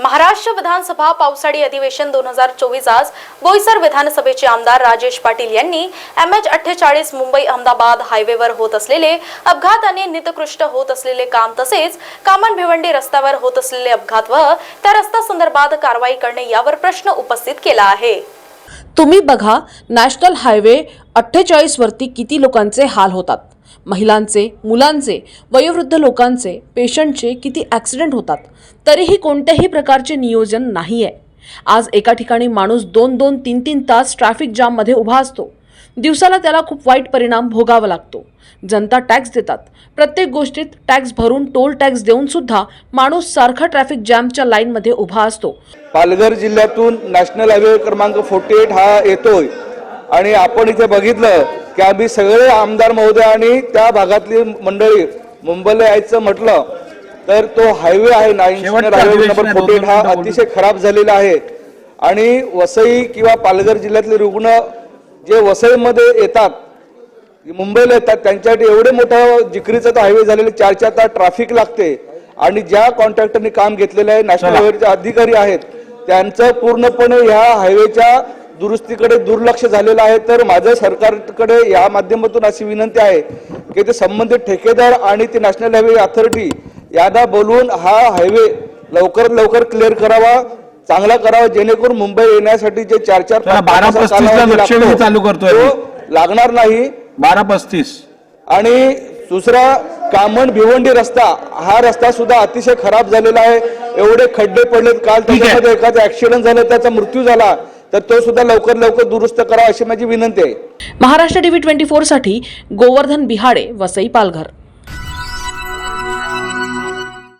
महाराष्ट्र विधानसभा पावसाळी अधिवेशन दोन हजार चोवीस आज बोईसर विधानसभेचे आमदार राजेश पाटील यांनी एम एच अठ्ठेचाळीस मुंबई अहमदाबाद हायवेवर होत असलेले अपघात आणि नितकृष्ट होत असलेले काम तसेच कामन भिवंडी रस्त्यावर होत असलेले अपघात व त्या रस्ता संदर्भात कारवाई करणे यावर प्रश्न उपस्थित केला आहे. तुम्ही बघा नॅशनल हायवे अठ्ठेचाळीस वरती किती लोकांचे हाल होतात. महिलांचे मुलांचे वयोवृद्ध लोकांचे पेशंटचे किती ॲक्सिडेंट होतात तरीही कोणत्याही प्रकारचे नियोजन नाही आहे आज एका ठिकाणी माणूस दोन दोन तीन तीन तास ट्रॅफिक जाममध्ये उभा असतो. दिवसाला त्याला खूप वाईट परिणाम भोगावा लागतो. जनता टॅक्स देतात. प्रत्येक गोष्टीत टॅक्स भरून टोल टॅक्स देऊन सुद्धा माणूस सारखा ट्रॅफिक जॅमच्या लाईनमध्ये उभा असतो. पालघर जिल्ह्यातून नॅशनल हायवे क्रमांक फोर्टी एट हा येतोय. आणि आपण इथे बघितलं की आम्ही सगळे आमदार महोदय आणि त्या भागातली मंडळी मुंबईला यायचं म्हटलं तर तो हायवे आहे हायवे नंबर फोर्टी हा अतिशय खराब झालेला आहे. आणि वसई किंवा पालघर जिल्ह्यातले रुग्ण जे वसईमध्ये येतात मुंबईला येतात त्यांच्यासाठी एवढे मोठं जिकरीचा तो हायवे झालेले चार चार तास ट्रॅफिक लागते. आणि ज्या कॉन्ट्रॅक्टरनी काम घेतलेलं आहे नॅशनल हायवेचे अधिकारी आहेत त्यांचं पूर्णपणे ह्या हायवेच्या दुरुस्तीकडे दुर्लक्ष झालेलं आहे तर माझं सरकारकडे या माध्यमातून अशी विनंती आहे की ते संबंधित ठेकेदार आणि ते नॅशनल हायवे अथॉरिटी यांना बोलवून हा हायवे लवकरात लवकर क्लिअर करावा चांगला करावा जेणेकरून मुंबई येण्यासाठी जे चार चार चला, पाच- पाच 12:35 ला कालावधी लक्षवेधी लागतो, चालू करतोय तो लागणार नाही. बारा पस्तीस. आणि दुसरा कामण भिवंडी रस्ता हा रस्ता सुद्धा अतिशय खराब झालेला आहे. एवढे खड्डे पडलेत काल. त्याच्यामध्ये एखादा ऍक्सिडेंट झाला त्याचा मृत्यू झाला. तर तो सुद्धा लवकर लवकर दुरुस्त करावा अशी माझी विनंती आहे. महाराष्ट्र टीव्ही ट्वेंटी फोरसाठी गोवर्धन बिहाडे वसई पालघर.